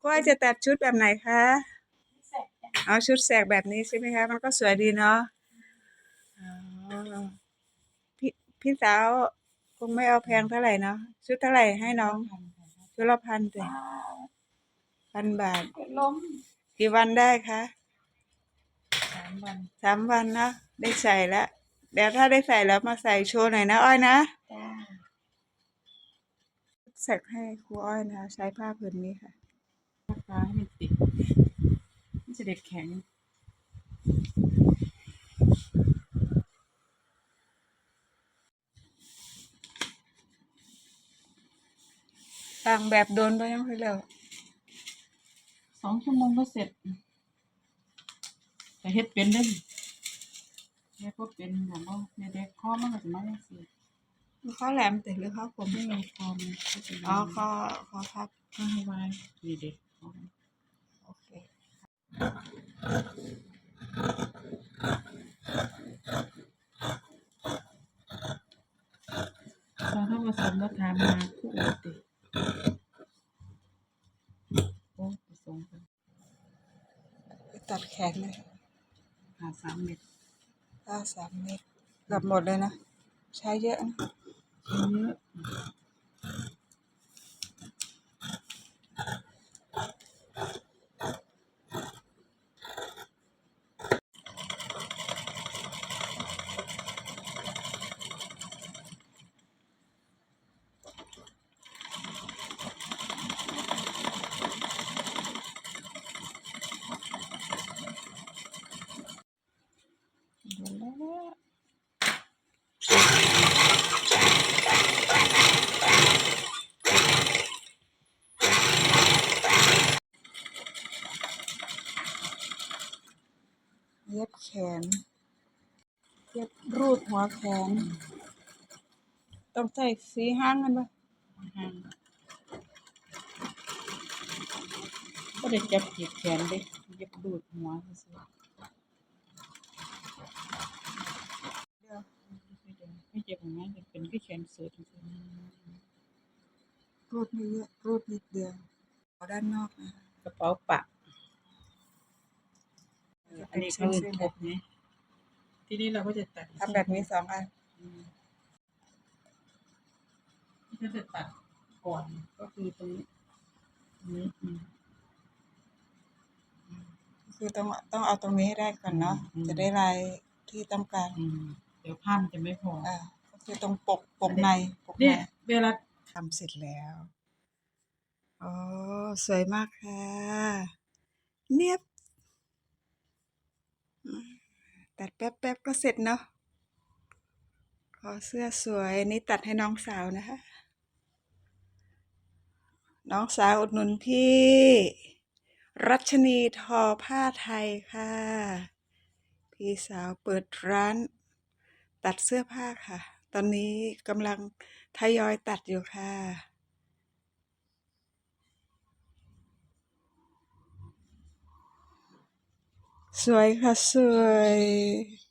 ครูอ้อยจะตัดชุดแบบไหนคะเสร็จจ้ะเอาชุดแสกแบบนี้ใช่ไหมคะ มันก็สวยดีเนาะอ๋อพี่พี่สาวคงไม่เอาแพงเท่าไหร่เนาะชุดเท่าไหร่ให้น้อง ชุดละพันสิว้าวพันบาทเกิดล้มกี่วันได้คะสามวันสามวันเนอะได้ใส่แล้วเดี๋ยวถ้าได้ใส่แล้วมาใส่โชว์หน่อยนะอ้อยนะจ้าแสกให้ครูอ้อยนะคะใช้ผ้าผืนนี้ค่ะ ฟ้าให้มันติดมันจะเด็ดแข็งต่างแบบโดนไปยังคือแล้วสองชั่วโมงก็เสร็จ แต่เฮ็ดเป็นได้เฮ็ดก็เป็นแบบว่าในเด็กข้อมันก็จะมาอย่างสิข้อแหลมติดหรือข้อคมไม่มีคอมอ๋อข้อข้อพับข้อให้ไว้นี่เด็ก โอเคเราถ้าผสมแล้วทำมาคู่อุติโอ้ผสมกันตัดแขนเลยหาสามเม็ดผ้าสามเมตรเกือบหมดเลยนะ ใช้เยอะนะเยอะ หมดแล้ว เย็บแขน เย็บรูดหัวแขน ต้องใส่สีห้างกันปะห่างก็ได้จับจีบแขนเด็กเย็บดูดหัวซื่เดี๋ยวไม่เจ็บอย่างนั้นจะเป็นที่แขนเสือจริงรูดไม่เยอะรูดนิดเดียวเอาด้านนอกนะกระเป๋าปะ อันนี้เขาเรียกทบนี่ทีนี้เราก็จะตัดทำแบบนี้สองอันอืมที่เขาจะตัดก่อนก็คือตรงนี้นี้อืมคือต้องต้องเอาตรงนี้ให้ได้ก่อนเนาะอืมจะได้ลายที่ต้องการอืมเดี๋ยวผ้ามันจะไม่พออ่าก็คือตรงปกปกในปกในเนี่ยเวลาทำเสร็จแล้วโอ้สวยมากค่ะ เนียบอืม ตัดแป๊บๆก็เสร็จเนาะขอเสื้อสวยนี่ตัดให้น้องสาวนะคะ น้องสาวอุดหนุนพี่ รัชนีทอผ้าไทยค่ะ พี่สาวเปิดร้าน ตัดเสื้อผ้าค่ะ ตอนนี้กำลังทยอยตัดอยู่ค่ะ สวยค่ะสวย